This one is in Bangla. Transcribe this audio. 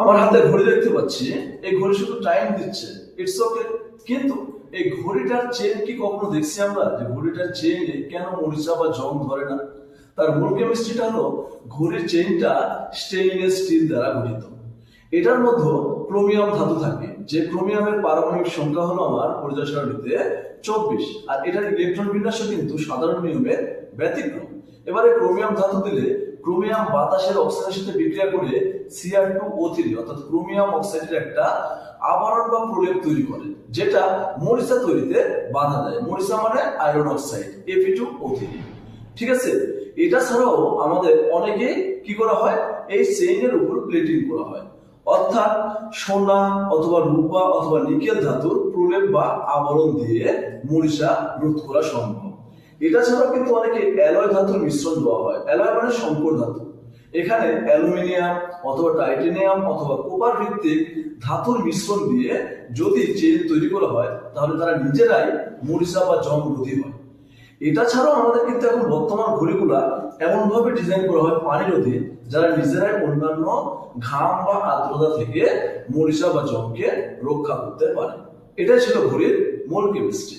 আমার হাতে ঘড়ি দেখতে পাচ্ছি, এই ঘড়ি শুধু টাইম দিচ্ছে। ইটস ওকে কিন্তু এই ঘড়িটার চেন কি কখনো দেখছি আমরা? যে ঘড়িটার চেনে কেন মরিচা বা জং ধরে না? তার মূল কেমিস্ট্রিটা হলো, ঘড়ির চেইনটা স্টেইনলেস স্টিল দ্বারা গঠিত। এটার মধ্যে ক্রোমিয়াম ধাতু থাকে। যে ক্রোমিয়ামের পারমাণবিক সংখ্যা হলো আমার পরিচয় সারণীতে চব্বিশ। আর এটার ইলেকট্রন বিন্যাসও কিন্তু সাধারণ নিয়মের ব্যতিক্রম। এবারে ক্রোমিয়াম ধাতু দিলে ক্রোমিয়াম বাতাসের অক্সিজেনের সাথে বিক্রিয়া করে সিআর টু ও থ্রি অর্থাৎ ক্রোমিয়াম অক্সাইডের একটা আবরণ বা প্রলেপ তৈরি করে, যেটা মরিচা তৈরিতে বাধা দেয়। মরিচা মানে iron oxide AP two O three ঠিক আছে? এটা ছাড়াও আমাদের অনেকে কি করা হয়? এই চেইনের উপর প্লেটিং করা হয়। অর্থাৎ সোনা অথবা রূপা অথবা নিকেল ধাতুর প্রলেপ বা আবরণ দিয়ে মরিচা রোধ করা সম্ভব। এটা ছাড়াও কিন্তু অনেকে অ্যালয় ধাতুর মিশ্রণ দেওয়া হয়। অ্যালয় মানে সংকর ধাতু। এখানে অ্যালুমিনিয়াম অথবা টাইটেনিয়াম অথবা কোপার ভিত্তিক ধাতুর মিশ্রণ দিয়ে যদি চেন তৈরি করা হয়, তাহলে তারা নিজেরাই মরিচা বা জং রোধী হয়। এটা ছাড়াও আমাদের কিন্তু এখন বর্তমান ঘড়িগুলা এমন ভাবে ডিজাইন করা হয় পানি রোধে, যারা নিজেরাই অন্যান্য ঘাম বা আর্দ্রতা থেকে মরিচা বা জংকে রক্ষা করতে পারে। এটাই ছিল ঘড়ির মূল কেমিস্ট্রি